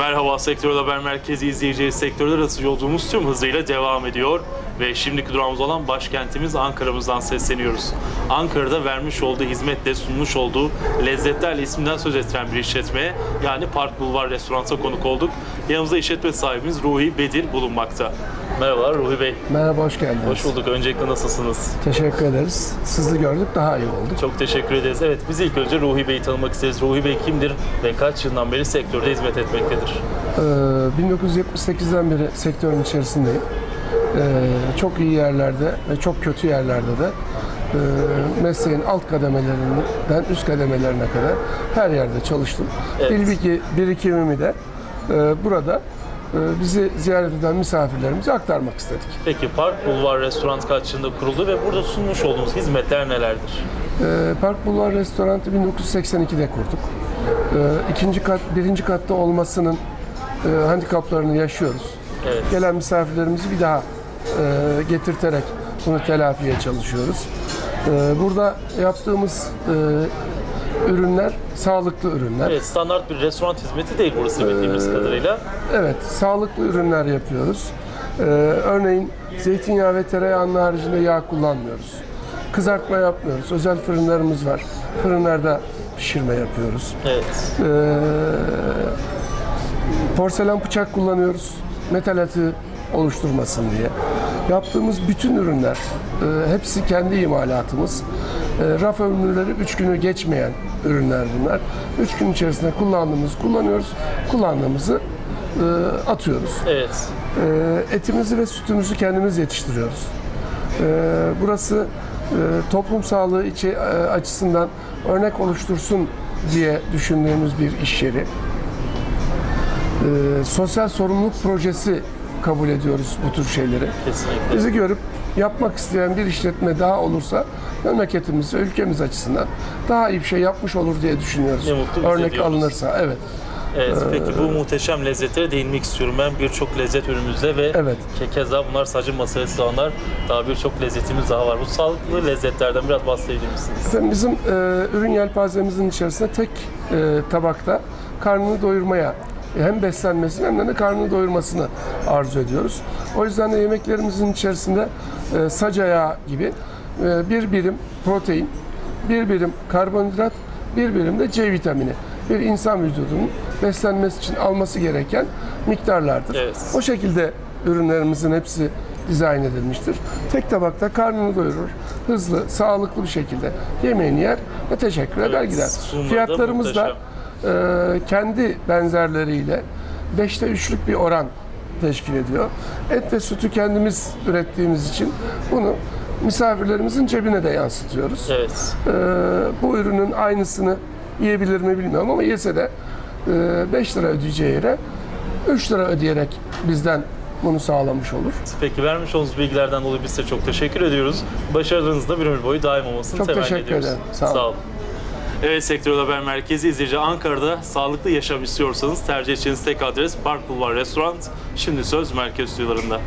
Merhaba Sektör Haber Merkezi izleyicileri sektörler arası yolculuğumuz tüm hızıyla devam ediyor. Ve şimdiki durağımız olan başkentimiz Ankara'mızdan sesleniyoruz. Ankara'da vermiş olduğu hizmetle sunmuş olduğu lezzetlerle isminden söz ettiren bir işletmeye yani Park Bulvar Restorant'a konuk olduk. Yanımızda işletme sahibimiz Ruhi Bedir bulunmakta. Merhabalar Ruhi Bey. Merhaba, hoş geldiniz. Hoş bulduk. Öncelikle nasılsınız? Teşekkür ederiz. Sizi gördük, daha iyi oldu. Çok teşekkür ederiz. Evet biz ilk önce Ruhi Bey'i tanımak isteriz. Ruhi Bey kimdir ve kaç yıldan beri sektörde hizmet etmektedir? Ee, 1978'den beri sektörün içerisindeyim. Ee, çok iyi yerlerde ve çok kötü yerlerde de e, mesleğin alt kademelerinden üst kademelerine kadar her yerde çalıştım. Evet. Bilgi birikimimi de e, burada bizi ziyaret eden misafirlerimize aktarmak istedik. Peki Park Bulvar Restoran kaç yılında kuruldu ve burada sunmuş olduğumuz hizmetler nelerdir? Ee, Park Bulvar Restoranı 1982'de kurduk. Ee, ikinci kat, birinci katta olmasının e, handikaplarını yaşıyoruz. Evet. Gelen misafirlerimizi bir daha e, getirterek bunu telafiye çalışıyoruz. Ee, burada yaptığımız e, ürünler sağlıklı ürünler. Evet, standart bir restoran hizmeti değil burası bildiğimiz kadarıyla. Evet, sağlıklı ürünler yapıyoruz. Ee, örneğin zeytinyağı ve tereyağının haricinde yağ kullanmıyoruz. Kızartma yapmıyoruz. Özel fırınlarımız var. Fırınlarda pişirme yapıyoruz. Evet. Ee, porselen bıçak kullanıyoruz. Metal atı oluşturmasın diye. Yaptığımız bütün ürünler, e, hepsi kendi imalatımız. E, raf ömürleri 3 günü geçmeyen ürünler bunlar. 3 gün içerisinde kullandığımız kullanıyoruz, kullandığımızı e, atıyoruz. Evet. E, etimizi ve sütümüzü kendimiz yetiştiriyoruz. E, burası e, toplum sağlığı içi, e, açısından örnek oluştursun diye düşündüğümüz bir iş yeri. E, sosyal sorumluluk projesi kabul ediyoruz bu tür şeyleri. Kesinlikle. Bizi görüp yapmak isteyen bir işletme daha olursa memleketimiz, ülkemiz açısından daha iyi bir şey yapmış olur diye düşünüyoruz. Ne mutlu Örnek diyoruz. alınırsa, evet. Evet. Peki bu muhteşem lezzetlere değinmek istiyorum. Ben birçok lezzet ürünümüzde ve Evet. ke- keza bunlar sadece masaya sığanlar. Daha birçok lezzetimiz daha var. Bu sağlıklı lezzetlerden biraz bahsedebilir misiniz? Efendim bizim e, ürün yelpazemizin içerisinde tek e, tabakta karnını doyurmaya hem beslenmesini hem de karnını doyurmasını arzu ediyoruz. O yüzden de yemeklerimizin içerisinde e, sac ayağı gibi e, bir birim protein, bir birim karbonhidrat, bir birim de C vitamini bir insan vücudunun beslenmesi için alması gereken miktarlardır. Evet. O şekilde ürünlerimizin hepsi dizayn edilmiştir. Tek tabakta karnını doyurur, hızlı, sağlıklı bir şekilde yemeğini yer ve teşekkür eder Evet, gider. sunumları da Fiyatlarımız da kendi benzerleriyle 5'te 3'lük bir oran teşkil ediyor. Et ve sütü kendimiz ürettiğimiz için bunu misafirlerimizin cebine de yansıtıyoruz. Evet. E, bu ürünün aynısını yiyebilir mi bilmiyorum ama yese de e, 5 lira ödeyeceği yere 3 lira ödeyerek bizden bunu sağlamış olur. Peki vermiş olduğunuz bilgilerden dolayı biz size çok teşekkür ediyoruz. Başarılarınız da bir ömür boyu daim olmasını Çok temenni teşekkür ediyoruz. ederim. Sağ olun. olun. Evet Sektör Haber Merkezi izleyici Ankara'da sağlıklı yaşam istiyorsanız tercih edeceğiniz tek adres Park Bulvar Restoran. Şimdi söz merkez stüdyolarında.